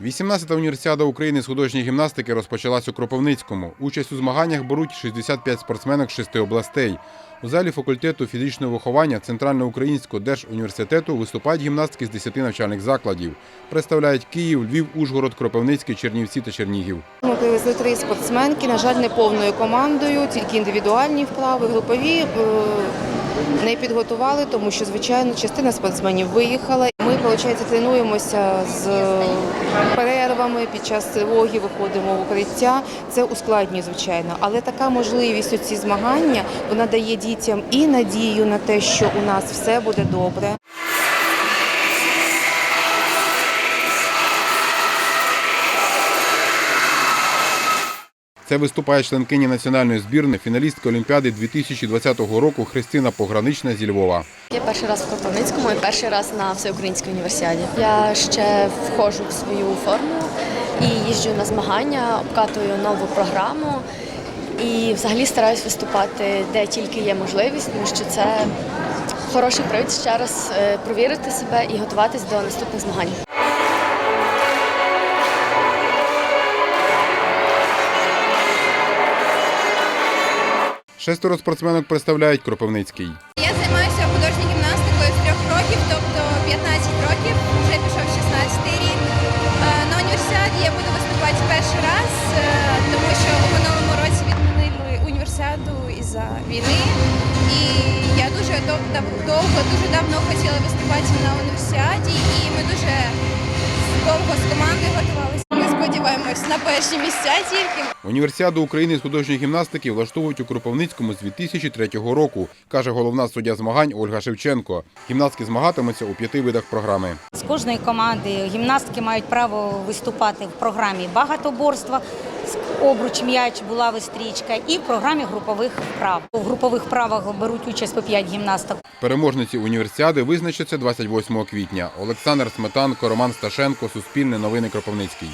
18-та універсіада України з художньої гімнастики розпочалась у Кропивницькому. Участь у змаганнях беруть 65 спортсменок шести областей. У залі факультету фізичного виховання Центральноукраїнського держуніверситету виступають гімнастки з 10 навчальних закладів. Представляють Київ, Львів, Ужгород, Кропивницький, Чернівці та Чернігів. Ми привезли три спортсменки, на жаль, не повною командою, тільки індивідуальні вправи, групові е, не підготували, тому що, звичайно, частина спортсменів виїхала. Ми, виходить, тренуємося з перервами під час тривоги, виходимо в укриття. Це ускладнює, звичайно. Але така можливість у ці змагання вона дає дітям і надію на те, що у нас все буде добре. Це виступає членкині національної збірної, фіналістка Олімпіади 2020 року Христина Погранична зі Львова. Я перший раз в Кропивницькому і перший раз на всеукраїнській універсіаді. Я ще входжу в свою форму і їжджу на змагання, обкатую нову програму і взагалі стараюсь виступати де тільки є можливість, тому що це хороший привід ще раз е, провірити себе і готуватись до наступних змагань. Шестеро спортсменок представляють Кропивницький. Я займаюся художньою гімнастикою з трьох років, тобто 15 років, вже пішов 16 рік. Е, На універсіаді я буду виступати перший раз, е, тому що у минулому році відмінили універсіаду із-за війни. І я дуже довго, дуже давно хотіла виступати на універсіаді, і ми дуже сподіваємось на перші місця тільки. Універсіаду України з художньої гімнастики влаштовують у Кропивницькому з 2003 року, каже головна суддя змагань Ольга Шевченко. Гімнастки змагатимуться у п'яти видах програми. З кожної команди гімнастки мають право виступати в програмі багатоборства, обруч м'яч, булави стрічка і в програмі групових вправ. У групових вправах беруть участь по 5 гімнасток. Переможниці універсіади визначаться 28 квітня. Олександр Сметанко, Роман Сташенко, Суспільне новини Кропивницький.